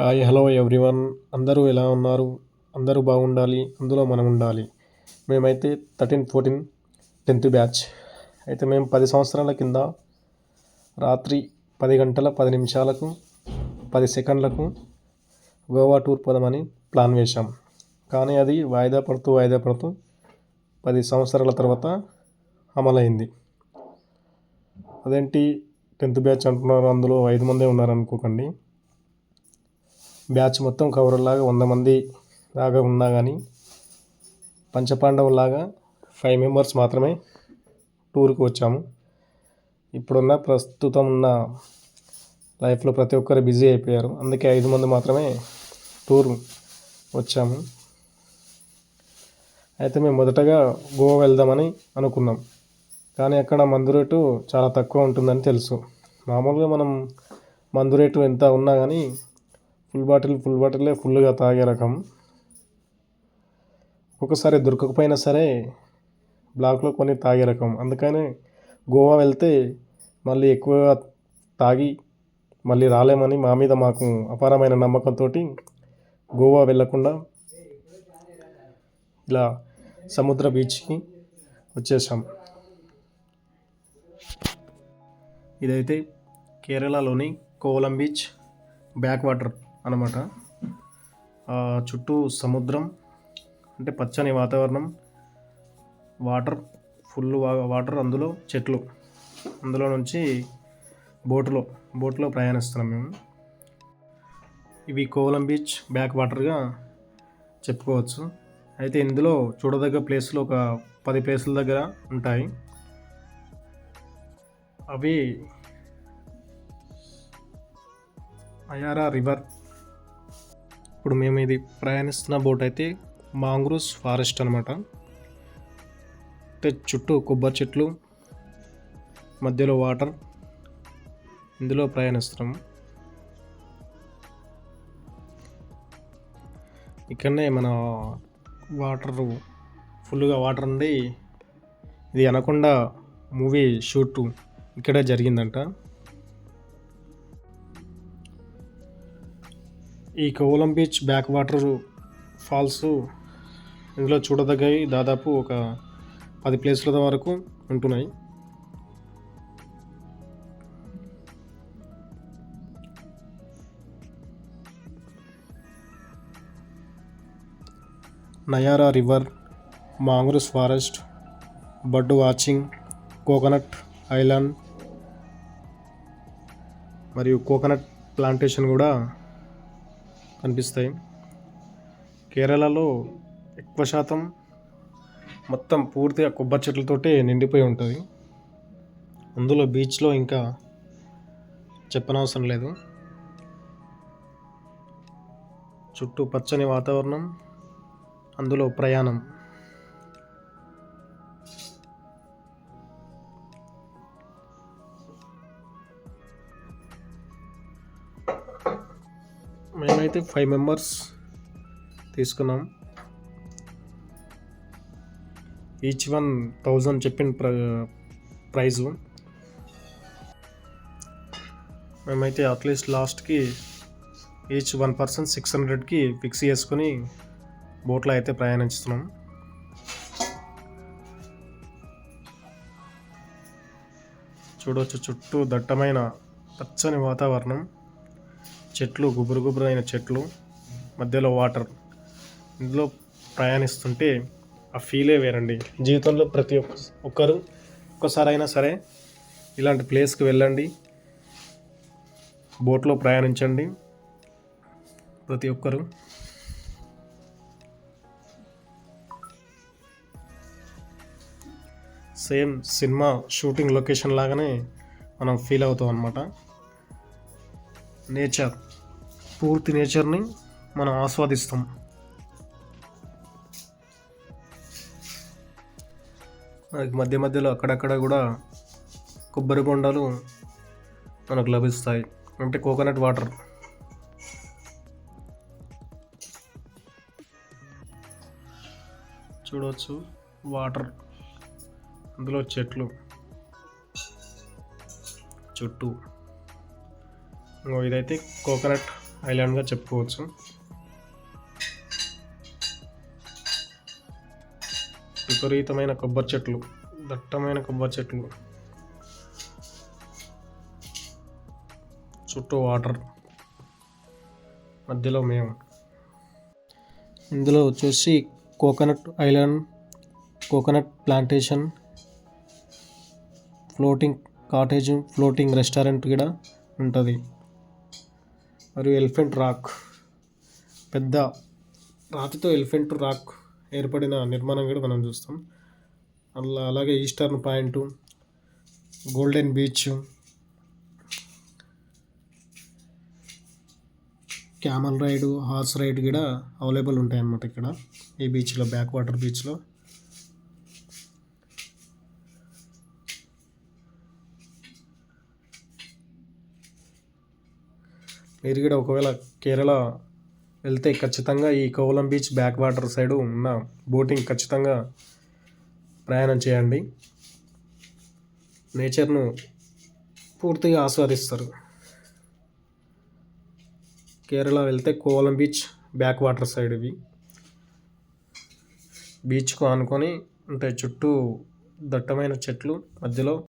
Hi hello everyone. అందరూ ఎలా ఉన్నారు? అందరూ బాగుండాలి. అందులో మనం ఉండాలి. మేమైతే థర్టీన్ ఫోర్టీన్ టెన్త్ బ్యాచ్. అయితే మేము పది సంవత్సరాల కింద రాత్రి పది గంటల పది నిమిషాలకు పది సెకండ్లకు గోవా టూర్ పోదామని ప్లాన్ వేశాం. కానీ అది వాయిదా పడుతూ వాయిదా పడుతూ పది సంవత్సరాల తర్వాత అమలైంది. అదేంటి టెన్త్ బ్యాచ్ అంటున్నారు? అందులో ఐదు మందే ఉన్నారనుకోకండి. బ్యాచ్ మొత్తం కౌరవులాగా వంద మంది లాగా ఉన్నా కానీ పంచపాండవులాగా ఫైవ్ మెంబర్స్ మాత్రమే టూర్కి వచ్చాము. ఇప్పుడున్న ప్రస్తుతం ఉన్న లైఫ్లో ప్రతి ఒక్కరు బిజీ అయిపోయారు. అందుకే ఐదు మంది మాత్రమే టూర్ వచ్చాము. అయితే మేము మొదటగా గోవా వెళ్దామని అనుకున్నాం. కానీ అక్కడ మందు రేటు చాలా తక్కువ ఉంటుందని తెలుసు. మామూలుగా మనం మందు రేటు ఎంత ఉన్నా కానీ ఫుల్ బాటిల్ ఫుల్ బాటిలే ఫుల్గా తాగే రకం. ఒక్కొక్కసారి దొరకకపోయినా సరే బ్లాక్లో కొని తాగే రకం. అందుకనే గోవా వెళ్తే మళ్ళీ ఎక్కువగా తాగి మళ్ళీ రాలేమని మా మీద మాకు అపారమైన నమ్మకంతో గోవా వెళ్ళకుండా ఇలా సముద్ర బీచ్కి వచ్చేసాం. ఇదైతే కేరళలోని కోవలం బీచ్ బ్యాక్ వాటర్ అనమాట. చుట్టూ సముద్రం అంటే పచ్చని వాతావరణం వాటర్ ఫుల్ వాటర్ అందులో చెట్లు అందులో నుంచి బోటులో బోట్లో ప్రయాణిస్తున్నాం మేము. ఇవి కోవలం బీచ్ బ్యాక్ వాటర్గా చెప్పుకోవచ్చు. అయితే ఇందులో చూడదగ్గ ప్లేసులు ఒక పది ప్లేసుల దగ్గర ఉంటాయి. అవి అయారా రివర్ ఇప్పుడు మేము ఇది ప్రయాణిస్తున్న బోట్ అయితే మాంగ్రూస్ ఫారెస్ట్ అనమాట అంటే చుట్టూ కొబ్బరి చెట్లు మధ్యలో వాటర్ ఇందులో ప్రయాణిస్తున్నాము ఇక్కడనే మన వాటర్ ఫుల్గా వాటర్ ఉంది. ఇది అనకుండా మూవీ షూట్ ఇక్కడే జరిగిందంట. ఈ Kovalam beach backwater falls ఇందులో చూడదగ్గవి దాదాపు ఒక పది ప్లేస్ల వరకు ఉంటున్నాయి. Nayara river mangroves forest bird watching coconut island మరియు కోకోనట్ ప్లాంటేషన్ కూడా కనిపిస్తాయి కేరళలో ఎక్కువ శాతం మొత్తం పూర్తిగా కొబ్బరి చెట్లతోటే నిండిపోయి ఉంటుంది. అందులో బీచ్లో ఇంకా చెప్పనవసరం లేదు. చుట్టూ పచ్చని వాతావరణం అందులో ప్రయాణం. మేమైతే ఫైవ్ మెంబర్స్ తీసుకున్నాం. ఈచ్ వన్ థౌజండ్ చెప్పిన ప్ర ప్రైజు. మేమైతే అట్లీస్ట్ లాస్ట్కి ఈచ్ వన్ పర్సన్ సిక్స్ హండ్రెడ్కి ఫిక్స్ చేసుకుని బోట్లో అయితే ప్రయాణిస్తున్నాం చూడవచ్చు చుట్టూ దట్టమైన పచ్చని వాతావరణం. చెట్లు గుబురు గుబురైన చెట్లు మధ్యలో వాటర్. ఇందులో ప్రయాణిస్తుంటే ఆ ఫీలే వేరండి. జీవితంలో ప్రతి ఒక్క ఒక్కరు ఒక్కసారైనా సరే ఇలాంటి ప్లేస్కి వెళ్ళండి. బోట్లో ప్రయాణించండి. ప్రతి ఒక్కరు. సేమ్ సినిమా షూటింగ్ లొకేషన్ లాగానే మనం ఫీల్ అవుతాం అనమాట నేచర్ పూర్తి నేచర్ని మనం ఆస్వాదిస్తాం. మనకి మధ్య మధ్యలో అక్కడక్కడ కూడా కొబ్బరి బొండాలు మనకు లభిస్తాయి. అంటే కోకోనట్ వాటర్. చూడవచ్చు వాటర్. అందులో చెట్లు. చుట్టూ. ఇదైతే కోకోనట్ ఐలాండ్గా చెప్పుకోవచ్చు. విపరీతమైన కొబ్బరి చెట్లు దట్టమైన కొబ్బరి చెట్లు. చుట్టూ వాటర్. మధ్యలో మేము. ఇందులో వచ్చేసి coconut island coconut plantation floating cottage floating restaurant కూడా ఉంటుంది. మరియు ఎలిఫెంట్ రాక్ పెద్ద రాతితో ఎలిఫెంట్ రాక్ ఏర్పడిన నిర్మాణం కూడా మనం చూస్తాం. అలా అలాగే eastern point golden beach camel ride horse ride కూడా అవైలబుల్ ఉంటాయి అన్నమాట ఇక్కడ. ఈ బీచ్లో బ్యాక్ వాటర్ బీచ్లో. మీరు కూడా ఒకవేళ కేరళ వెళ్తే ఖచ్చితంగా ఈ Kovalam beach backwater side ఉన్న బోటింగ్ ఖచ్చితంగా ప్రయాణం చేయండి. నేచర్ను పూర్తిగా ఆస్వాదిస్తారు. కేరళ వెళ్తే Kovalam beach backwater side ఇవి. బీచ్కు ఆనుకొని ఉంటాయి చుట్టూ దట్టమైన చెట్లు మధ్యలో